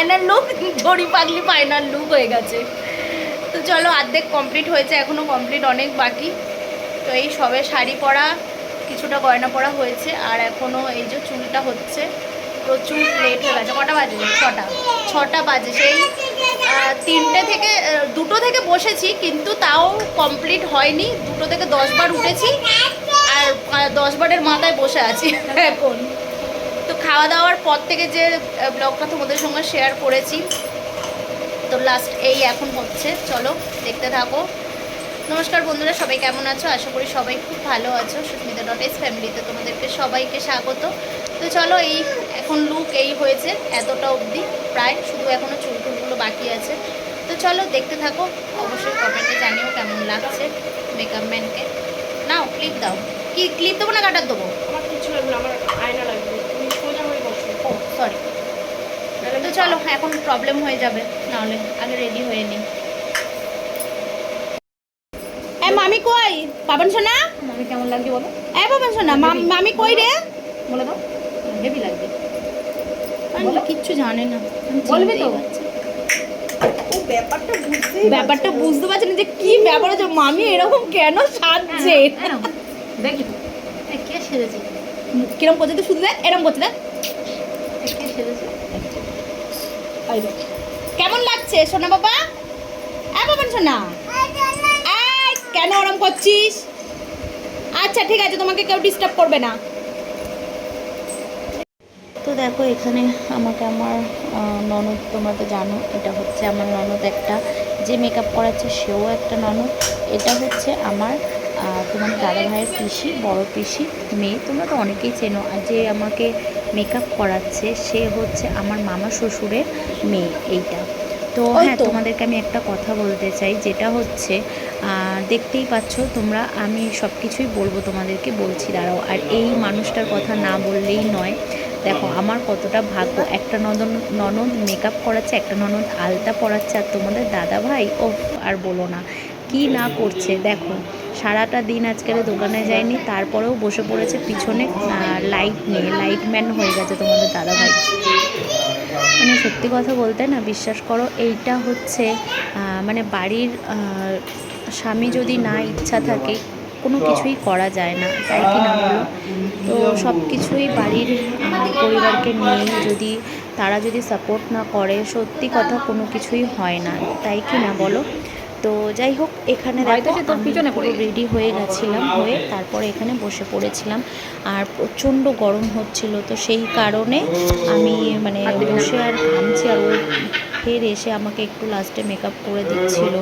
Final look দড়ি পাগলি final look হয়ে গেছে। তো চলো অর্ধেক কমপ্লিট হয়েছে এখনও কমপ্লিট অনেক বাকি। তো এই সবে শাড়ি পরা কিছুটা গয়না পরা হয়েছে আর এখনও এই যে চুলটা হচ্ছে প্রচুর লেট হয়ে গেছে। কটা বাজে? ছটা। ছটা বাজে সেই তিনটে থেকে দুটো থেকে বসেছি কিন্তু তাও কমপ্লিট হয়নি। দুটো থেকে দশ বার উঠেছি আর আহ, দশ বারের মাথায় বসে আছি এখন। খাওয়া দাওয়ার পর থেকে যে ব্লগটা তোমাদের সঙ্গে শেয়ার করেছি, তো লাস্ট এই এখন হচ্ছে। চলো, দেখতে থাকো। নমস্কার বন্ধুরা, সবাই কেমন আছো? আশা করি সবাই খুব ভালো আছো। সুস্মিতা ডট এস ফ্যামিলিতে তোমাদেরকে সবাইকে স্বাগত। তো চলো, এই এখন লুক এই হয়েছে এতটা অবধি। প্রায় শুধু এখনও চুল টুলগুলো বাকি আছে। তো চলো, দেখতে থাকো। অবশ্যই কমেন্টে জানিও কেমন লাগছে মেকআপ ম্যানকে নাও ক্লিপ দাও। কি ক্লিপ দেবো না কাটার দেবো? আমার কিছু আমার আয়না লাগবে তুমি সোজা হয়ে বসো ও সরি তো চলো এখন প্রবলেম হয়ে যাবে নাহলে আগে রেডি হয়ে নিই এ মামি কই? পাবন সোনা? আমি কেমন লাগছে বলো? এ পাবন সোনা মামি কই রে? বলে দাও। হেভি লাগবে। কিচ্ছু জানে না। বলবি তো? না। ব্যাপারটা বুঝতে পারছি না যে কি ব্যাপার হচ্ছে। মামি এরকম কেন সাজছে? দেখি। তো এ, কে সেরেছে কিরম করছে তুই শুধু দেখ এরম করছে দেখ। কে দেখ। কেমন লাগছে? সোনা বাবা? বাবা সোনা। কেন ওরম করছিস? আচ্ছা ঠিক আছে, তোমাকে কেউ ডিস্টার্ব করবে না। তো দেখো, এখানে আমাকে আমার ননদ, তোমরা তো জানো, এটা হচ্ছে আমার ননদ একটা। যে মেকআপ করাচ্ছে, সেও একটা ননদ। এটা হচ্ছে আমার তোমার দাদা ভাইয়ের পিসি, বড় পিসি, মেয়ে। তোমরা তো অনেকেই চেনো। আর যে আমাকে মেকআপ করাচ্ছে সে হচ্ছে আমার মামা শ্বশুরের মেয়ে এইটা। তো হ্যাঁ তোমাদেরকে আমি একটা কথা বলতে চাই যেটা হচ্ছে দেখতেই পাচ্ছ তোমরা আমি সব কিছুই বলব তোমাদেরকে বলছি দাঁড়াও। আর এই মানুষটার কথা না বললেই নয় দেখো আমার কতটা ভাগ্য একটা ননদ ননদ মেকআপ করাচ্ছে একটা ননদ আলতা পরাচ্ছে আর তোমাদের দাদা ভাই ও আর বলো না কি না করছে দেখো। সারাটা দিন আজকের দোকানে যায়নি তারপরেও বসে পড়েছে পিছনে লাইট নিয়ে লাইটম্যান হয়ে গেছে তোমাদের দাদা ভাই মানে সত্যি কথা বলতে না, বিশ্বাস করো, এইটা হচ্ছে মানে বাড়ির স্বামী যদি না ইচ্ছা থাকে, কোনো কিছুই করা যায় না, তাই কি না বলো? তো সব কিছুই বাড়ির পরিবারকে নিয়ে যদি তারা যদি সাপোর্ট না করে, সত্যি কথা কোনো কিছুই হয় না, তাই কি না বলো? তো যাই হোক এখানে দেখো রেডি হয়ে গেছিলাম হয়ে তারপরে এখানে বসে পড়েছিলাম। আর প্রচণ্ড গরম হচ্ছিল তো সেই কারণে আমি মানে বসে আর ঘামছি আর ও ফের এসে আমাকে একটু লাস্টে মেকআপ করে দিচ্ছিল।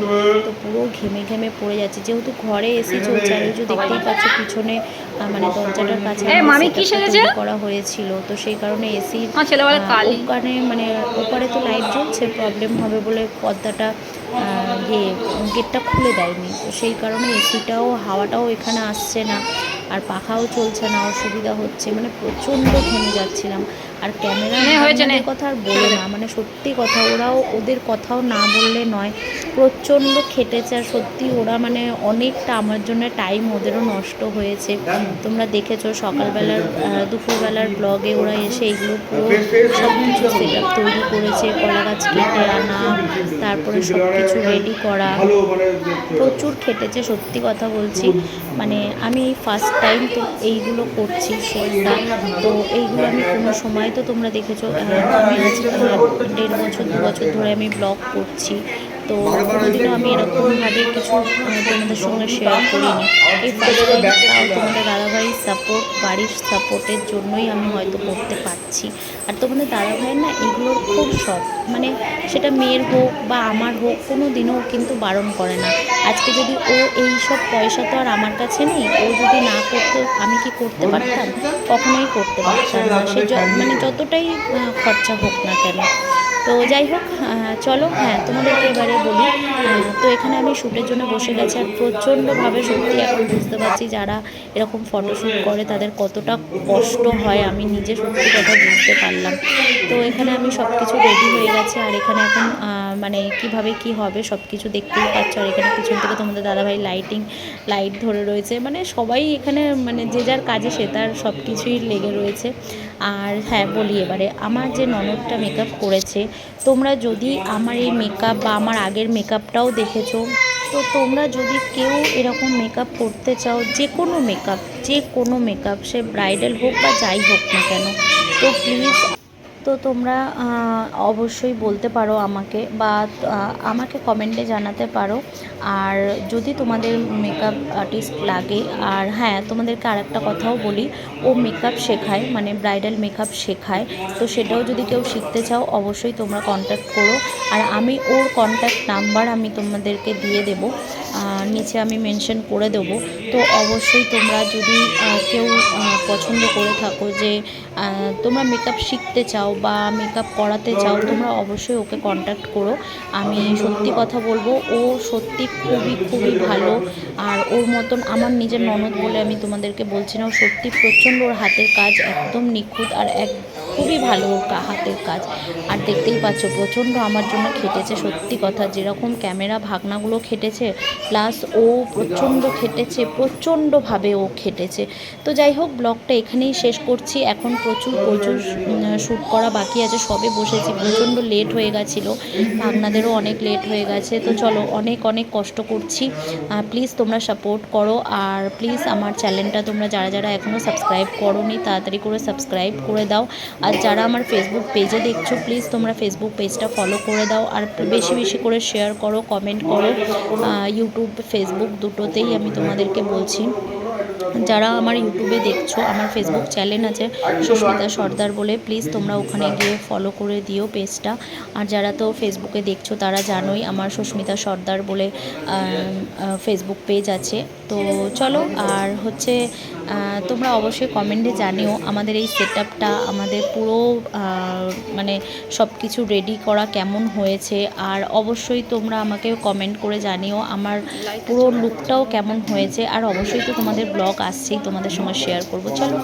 তো পুরো ঘেমে ঘেমে পড়ে যাচ্ছে। যেহেতু ঘরে এসি চলছে আর ওই যে দেখতেই পাচ্ছ পিছনে মানে দরজাটার কাছে করা হয়েছিল। তো সেই কারণে এসি ওখানে মানে ওপারে তো লাইট জ্বলছে প্রবলেম হবে বলে পর্দাটা ইয়ে গেটটা খুলে দেয়নি। তো সেই কারণে এসিটাও হাওয়াটাও এখানে আসছে না। আর পাখাও চলছে না অসুবিধা হচ্ছে। মানে প্রচণ্ড থেমে যাচ্ছিলাম। আর ক্যামেরা নে, হয়েছে নে। কথা আর বলে না। মানে সত্যি কথা ওরাও ওদের কথাও না বললে নয়। প্রচণ্ড খেটেছে আর সত্যি ওরা মানে অনেকটা আমার জন্য টাইম ওদেরও নষ্ট হয়েছে। তোমরা দেখেছ সকালবেলার দুপুরবেলার ব্লগে ওরা এসে এগুলো পুরো সব কিছু সেট তৈরি করেছে, কলা গাছ কেটে আনা, তারপরে সব কিছু রেডি করা। প্রচুর খেটেছে, সত্যি কথা বলছি। মানে আমি এই ফার্স্ট টাইম তো এইগুলো করছি শোলটা তো এইগুলো আমি কোনো সময় তো তোমরা দেখেছ আমি দেড় বছর, দু বছর ধরে আমি ব্লগ করছি। তো কোনোদিনও আমি এরকমভাবে কিছু তোমাদের সঙ্গে শেয়ার করিনি। এই ফার্স্ট তোমাদের দাদাভাইয়ের সাপোর্ট বাড়ির সাপোর্টের জন্যই আমি হয়তো করতে পারছি। আর তোমাদের দাদাভাইয়ের না এগুলোর খুব শখ। মানে সেটা মেয়ের হোক বা আমার হোক কোনো দিনও কিন্তু বারণ করে না। আজকে যদি ও এই সব পয়সা তো আর আমার কাছে নেই, ও যদি না করতো আমি কি করতে পারতাম? কখনোই করতে পারতাম না। সে মানে যতটাই খরচা হোক না কেন। তো যাই হোক চলো হ্যাঁ তোমাদেরকে এবারে বলি তো এখানে আমি শ্যুটের জন্য বসে গেছি আর প্রচণ্ডভাবে সত্যি এখন বুঝতে পারছি যারা এরকম ফটোশ্যুট করে তাদের কতটা কষ্ট হয়, আমি নিজে সত্যি কথা বুঝতে পারলাম। তো এখানে আমি সব কিছু রেডি হয়ে গেছে আর এখানে এখন মানে কীভাবে কি হবে সব কিছু দেখতেই পাচ্ছ। আর এখানে পিছন থেকে তোমাদের দাদাভাই লাইটিং লাইট ধরে রয়েছে। মানে সবাই এখানে মানে যে যার কাজে সে তার সব কিছুই লেগে রয়েছে। আর হ্যাঁ বলি এবারে, আমার যে ননদটা মেকআপ করেছে, তোমরা যদি আমার এই মেকআপ বা আমার আগের মেকআপটাও দেখেছ, তো তোমরা যদি কেউ এরকম মেকআপ করতে চাও, যে কোনো মেকআপ যে কোনো মেকআপ সে ব্রাইডাল হোক বা যাই হোক না কেন, তো প্লিজ তো তোমরা অবশ্যই বলতে পারো আমাকে বা আমাকে কমেন্টে জানাতে পারো। আর যদি তোমাদের মেকআপ আর্টিস্ট লাগে, আর হ্যাঁ তোমাদেরকে আরেকটা কথাও বলি, ও মেকআপ শেখায় মানে ব্রাইডাল মেকআপ শেখায়, তো সেটাও যদি কেউ শিখতে চাও, অবশ্যই তোমরা কন্ট্যাক্ট করো। আর আমি ওর কন্ট্যাক্ট নাম্বার আমি তোমাদেরকে দিয়ে দেবো নিচে আমি মেনশন করে দেবো। তো অবশ্যই তোমরা যদি কেউ পছন্দ করে থাকো যে তোমরা মেকআপ শিখতে চাও বা মেকআপ করাতে চাও তোমরা অবশ্যই ওকে কন্ট্যাক্ট করো। আমি সত্যি কথা বলব, ও সত্যি খুবই খুবই ভালো। আর ওর মতন আমার নিজের ননদ বলে আমি তোমাদেরকে বলছি না, ও সত্যি প্রচণ্ড ওর হাতের কাজ একদম নিখুঁত আর এক খুবই ভালো হাতের কাজ। আর দেখতেই পাচ্ছ, প্রচণ্ড আমার জন্য খেটেছে, সত্যি কথা। যেরকম ক্যামেরা ভাগনাগুলো খেটেছে, প্লাস ও প্রচণ্ড খেটেছে, প্রচণ্ডভাবে ও খেটেছে। তো যাই হোক, ব্লগটা এখানেই শেষ করছি। এখন প্রচুর প্রচুর শ্যুট করা বাকি আছে, সবে বসেছি। প্রচণ্ড লেট হয়ে গেছিল, ভাগনাদেরও অনেক লেট হয়ে গেছে। তো চলো, অনেক অনেক কষ্ট করছি। প্লিজ তোমরা সাপোর্ট করো। আর প্লিজ আমার চ্যানেলটা তোমরা যারা যারা এখনও সাবস্ক্রাইব করো নি তাড়াতাড়ি করে সাবস্ক্রাইব করে দাও। আর যারা আমার ফেসবুক পেজে দেখছ প্লিজ তোমরা ফেসবুক পেজটা ফলো করে দাও আর বেশি বেশি করে শেয়ার করো কমেন্ট করো। ইউটিউব ফেসবুক দুটোতেই আমি তোমাদেরকে বলছি। যারা আমার ইউটিউবে দেখছ, আমার ফেসবুক চ্যানেল আছে সুস্মিতা সর্দার বলে প্লিজ তোমরা ওখানে গিয়ে ফলো করে দিও পেজটা আর যারা তো ফেসবুকে দেখছ, তারা জানোই আমার সুস্মিতা সর্দার বলে ফেসবুক পেজ আছে। তো চলো, আর হচ্ছে তোমরা অবশ্যই কমেন্টে জানিও আমাদের এই সেট আমাদের পুরো মানে সব কিছু রেডি করা কেমন হয়েছে। আর অবশ্যই তোমরা আমাকে কমেন্ট করে জানিও আমার পুরো লুকটাও কেমন হয়েছে। আর অবশ্যই তো তোমাদের ব্লগ আসছেই, তোমাদের সঙ্গে শেয়ার করব। চলো